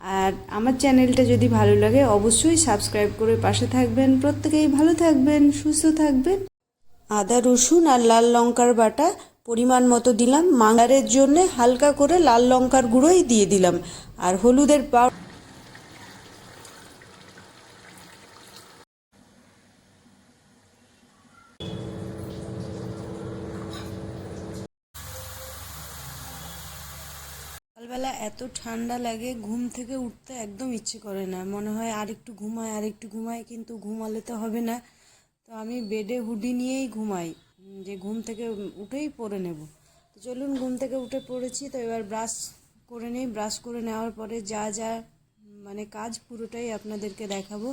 আর আমার চ্যানেলটা যদি ভালো লাগে, অবশ্যই সাবস্ক্রাইব করে পাশে থাকবেন। প্রত্যেকেই ভালো থাকবেন, সুস্থ থাকবেন। আদা, রসুন আর লাল লঙ্কার বাটা পরিমাণ মতো দিলাম। মাংলারের জন্য হালকা করে লাল লঙ্কার গুঁড়োই দিয়ে দিলাম। আর হলুদের পাউডার সকালবেলা এত ঠান্ডা লাগে, ঘুম থেকে উঠতে একদম ইচ্ছে করে না। মনে হয় আর একটু ঘুমায়, আর একটু ঘুমায়, কিন্তু ঘুমালে তো হবে না। তো আমি বেডে হুডি নিয়েই ঘুমাই, যে ঘুম থেকে উঠেই পরে নেব। তো চলুন, ঘুম থেকে উঠে পড়েছি, তো এবার ব্রাশ করে নিই। ব্রাশ করে নেওয়ার পরে যা যা মানে কাজ পুরোটাই আপনাদেরকে দেখাবো।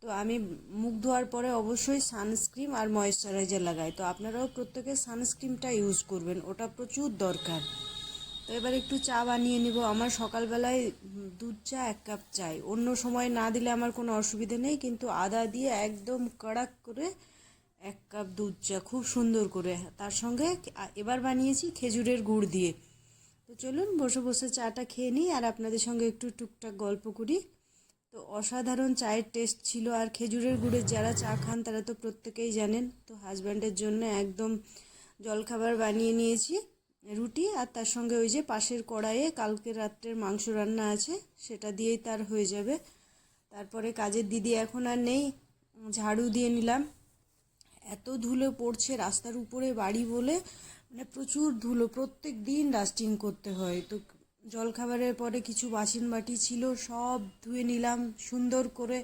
তো আমি মুখ ধোয়ার পরে অবশ্যই সানস্ক্রিন আর ময়েশ্চারাইজার লাগাই। তো আপনারাও প্রত্যেকে সানস্ক্রিনটা ইউজ করবেন, ওটা প্রচুর দরকার। তো এবার একটু চা বানিয়ে নিব। আমার সকালবেলায় দুধ চা, এক কাপ চাই। অন্য সময় না দিলে আমার কোনো অসুবিধা নেই, কিন্তু আদা দিয়ে একদম কড়াক করে এক কাপ দুধ চা, খুব সুন্দর করে। তার সঙ্গে এবার বানিয়েছি খেজুরের গুড় দিয়ে। তো চলুন, বসে বসে চাটা খেয়ে নিই, আর আপনাদের সঙ্গে একটু টুকটাক গল্প করি। তো অসাধারণ চায়ের টেস্ট ছিল, আর খেজুরের গুড়ের যারা চা খান তারা তো প্রত্যেকেই জানেন। তো হাজব্যান্ডের জন্য একদম জলখাবার বানিয়ে নিয়েছি। রুটি আর তার সঙ্গে ওই যে পাশের কড়াইয়ে কালকে রাত্রের মাংস রান্না আছে, সেটা দিয়েই তার হয়ে যাবে। তারপরে কাজের দিদি এখন আর নেই, ঝাড়ু দিয়ে নিলাম। এত ধুলো পড়ছে রাস্তার উপরে বাড়ি বলে মানে প্রচুর ধুলো, প্রত্যেক দিন ডাস্টিং করতে হয়। তো জলখাবারের পরে কিছু বাসন বাটি ছিল, সব ধুয়ে নিলাম, সুন্দর করে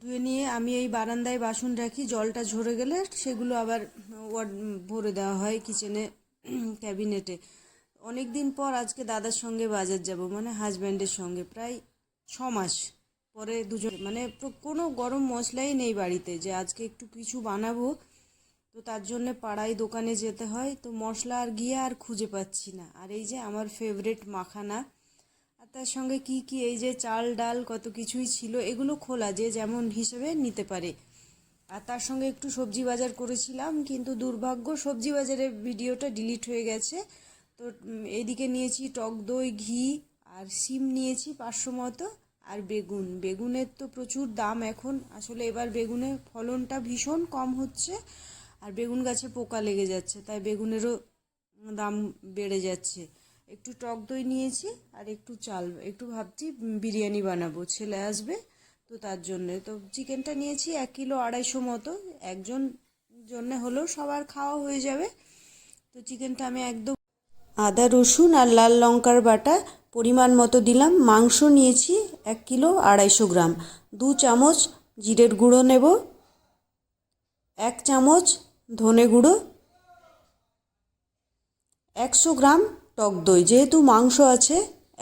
ধুয়ে নিয়ে আমি এই বারান্দায় বাসন রাখি, জলটা ঝরে গেলে সেগুলো আবার ভরে দেওয়া হয় কিচেনে ক্যাবিনেটে। অনেক দিন পর আজকে দাদার সঙ্গে বাজার যাব মানে হাজব্যান্ডের সঙ্গে, প্রায় ছ মাস পরে দুজন মানে কোনো গরম মশলাই নেই বাড়িতে, যে আজকে একটু কিছু বানাবো, তো তার জন্য পাড়ায় দোকানে যেতে হয়, তো মশলা আর গিয়ে আর খুঁজে পাচ্ছি না। আর এই যে আমার ফেভারেট মাখানা, আর তার সঙ্গে কি কি, এই যে চাল, ডাল কত কিছুই ছিল, এগুলো খোলা, যে যেমন হিসেবে নিতে পারে। আর তার সঙ্গে একটু সবজি বাজার করেছিলাম, কিন্তু দুর্ভাগ্য সবজি বাজারের ভিডিওটা ডিলিট হয়ে গেছে। তো এদিকে নিয়েছি টক দই, ঘি আর সিম নিয়েছি পাঁচশো মতো আর বেগুন। বেগুনের তো প্রচুর দাম এখন, আসলে এবার বেগুনের ফলনটা ভীষণ কম হচ্ছে আর বেগুন গাছে পোকা লেগে যাচ্ছে, তাই বেগুনেরও দাম বেড়ে যাচ্ছে। একটু টক দই নিয়েছি আর একটু চাল, একটু ভাবছি বিরিয়ানি বানাবো। ছেলে আসবে তো তার জন্যে। তো চিকেনটা নিয়েছি এক কিলো আড়াইশো মতো। একজন জন্যে হলেও সবার খাওয়া হয়ে যাবে। তো চিকেনটা আমি একদম আদা, রসুন আর লাল লঙ্কার বাটা পরিমাণ মতো দিলাম। মাংস নিয়েছি এক কিলো আড়াইশো গ্রাম। দু চামচ জিরের গুঁড়ো নেব। এক চামচ ধনে গুঁড়ো। একশো গ্রাম টক দই। যেহেতু মাংস আছে,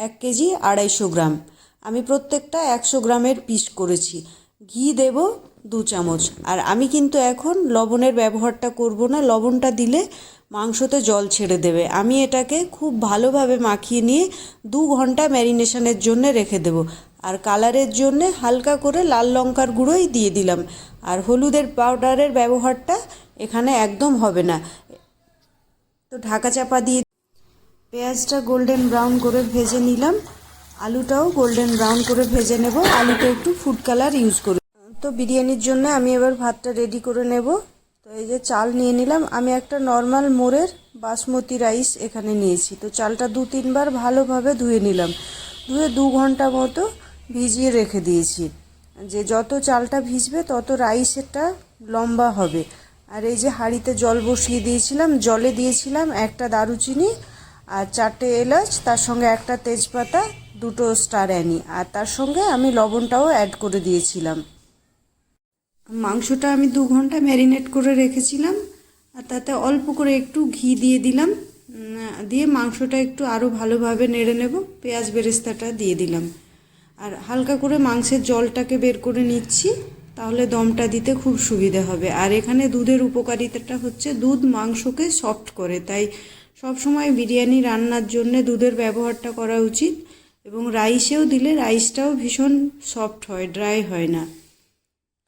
এক কেজি আড়াইশো গ্রাম। আমি প্রত্যেকটা একশো গ্রামের পিস করেছি। ঘি দেব দু চামচ। আর আমি কিন্তু এখন লবণের ব্যবহারটা করব না। লবণটা দিলে মাংসতে জল ছেড়ে দেবে। আমি এটাকে খুব ভালোভাবে মাখিয়ে নিয়ে দু ঘণ্টা ম্যারিনেশনের জন্য রেখে দেব। আর কালারের জন্য হালকা করে লাল লঙ্কার গুঁড়োই দিয়ে দিলাম। আর হলুদের পাউডারের ব্যবহারটা এখানে একদম হবে না। তো ঢাকা চাপা দিয়ে পেঁয়াজটা গোল্ডেন ব্রাউন করে ভেজে নিলাম। আলুটাও গোল্ডেন ব্রাউন করে ভেজে নেব। আলুটা একটু ফুড কালার ইউজ করি। তো বিরিয়ানির জন্য আমি এবার ভাতটা রেডি করে নেব। তো এই যে চাল নিয়ে নিলাম। আমি একটা নর্মাল মোড়ের বাসমতি রাইস এখানে নিয়েছি। তো চালটা দু তিনবার ভালোভাবে ধুয়ে নিলাম। ধুয়ে দু ঘণ্টা মতো ভিজিয়ে রেখে দিয়েছি। যে যত চালটা ভিজবে তত রাইসেরটা লম্বা হবে। আর এই যে হাঁড়িতে জল বসিয়ে দিয়েছিলাম, জলে দিয়েছিলাম একটা দারুচিনি আর চারটে এলাচ, তার সঙ্গে একটা তেজপাতা দুটো স্টার অ্যানি। আর তার সঙ্গে আমি লবণটাও অ্যাড করে দিয়েছিলাম। মাংসটা আমি দু ঘণ্টা ম্যারিনেট করে রেখেছিলাম। আর তাতে অল্প করে একটু ঘি দিয়ে দিলাম। দিয়ে মাংসটা একটু আরও ভালোভাবে নেড়ে নেব। পেঁয়াজ বেরেস্তাটা দিয়ে দিলাম। আর হালকা করে মাংসের জলটাকে বের করে নিচ্ছি। তাহলে দমটা দিতে খুব সুবিধা হবে। আর এখানে দুধের উপকারিতাটা হচ্ছে দুধ মাংসকে সফট করে। তাই সব সময় বিরিয়ানি রান্নার জন্য দুধের ব্যবহারটা করা উচিত। এবং রাইসেও দিলে রাইসটাও ভীষণ সফট হয়, ড্রাই হয় না।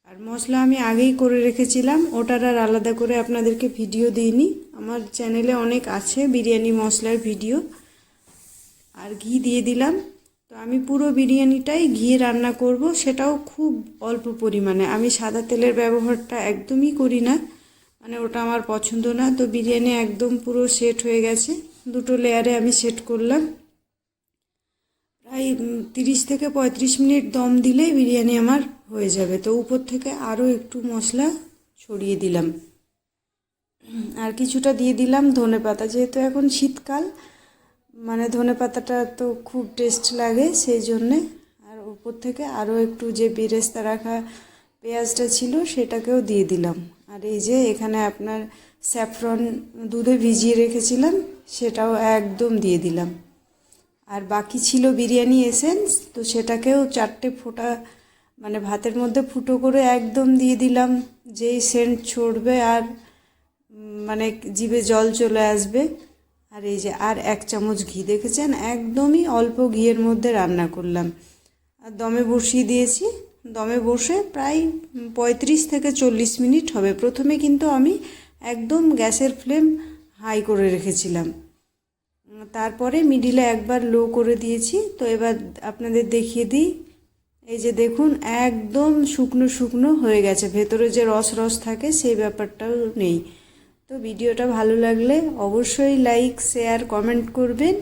আর মশলা আমি আগেই করে রেখেছিলাম, ওটার আর আলাদা করে আপনাদেরকে ভিডিও দিইনি। আমার চ্যানেলে অনেক আছে বিরিয়ানি মশলার ভিডিও, আর ঘি দিয়ে দিলাম। তো আমি পুরো বিরিয়ানিটাই ঘি রান্না করব, সেটাও খুব অল্প পরিমাণে। আমি সাদা তেলের ব্যবহারটা একদমই করি না মানে ওটা আমার পছন্দ না। তো বিরিয়ানি একদম পুরো সেট হয়ে গেছে, দুটো লেয়ারে আমি সেট করলাম। উম, তিরিশ থেকে পঁয়ত্রিশ মিনিট দম দিলেই বিরিয়ানি আমার হয়ে যাবে। তো উপর থেকে আরও একটু মশলা ছড়িয়ে দিলাম। আর কিছুটা দিয়ে দিলাম ধনে পাতা। যেহেতু এখন শীতকাল মানে ধনে পাতাটা তো খুব টেস্ট লাগে সেই জন্যে আর উপর থেকে আরও একটু যে বেরেস্তা রাখা পেঁয়াজটা ছিল সেটাকেও দিয়ে দিলাম। আর এই যে এখানে আপনার স্যাফরন দুধে ভিজিয়ে রেখেছিলাম সেটাও একদম দিয়ে দিলাম। আর বাকি ছিল বিরিয়ানি এসেন্স তো সেটাকেও চারটে ফোঁটা মানে ভাতের মধ্যে ফুটো করে একদম দিয়ে দিলাম। যেই সেন্ট ছড়বে আর মানে জিভে জল চলে আসবে। আর এই যে, আর এক চামচ ঘি দেখেছেন? একদমই অল্প ঘিয়ের মধ্যে রান্না করলাম। আর দমে বসিয়ে দিয়েছি। দমে বসে প্রায় পঁয়ত্রিশ থেকে চল্লিশ মিনিট হবে। প্রথমে কিন্তু আমি একদম গ্যাসের ফ্লেম হাই করে রেখেছিলাম। তারপরে মিডিলে একবার লো করে দিয়েছি। তো এবার আপনাদের দেখিয়ে দিই। এই যে দেখুন, একদম শুকনো শুকনো হয়ে গেছে। ভেতরে যে রস রস থাকে, সেই ব্যাপারটাও নেই। তো ভিডিওটা ভালো লাগলে অবশ্যই লাইক শেয়ার কমেন্ট করবেন।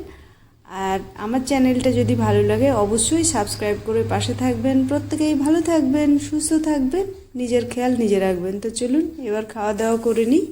আর আমার চ্যানেলটা যদি ভালো লাগে, অবশ্যই সাবস্ক্রাইব করে পাশে থাকবেন। প্রত্যেকেই ভালো থাকবেন, সুস্থ থাকবেন, নিজের খেয়াল নিজে রাখবেন। তো চলুন, এবার খাওয়া দাওয়া করে নিই।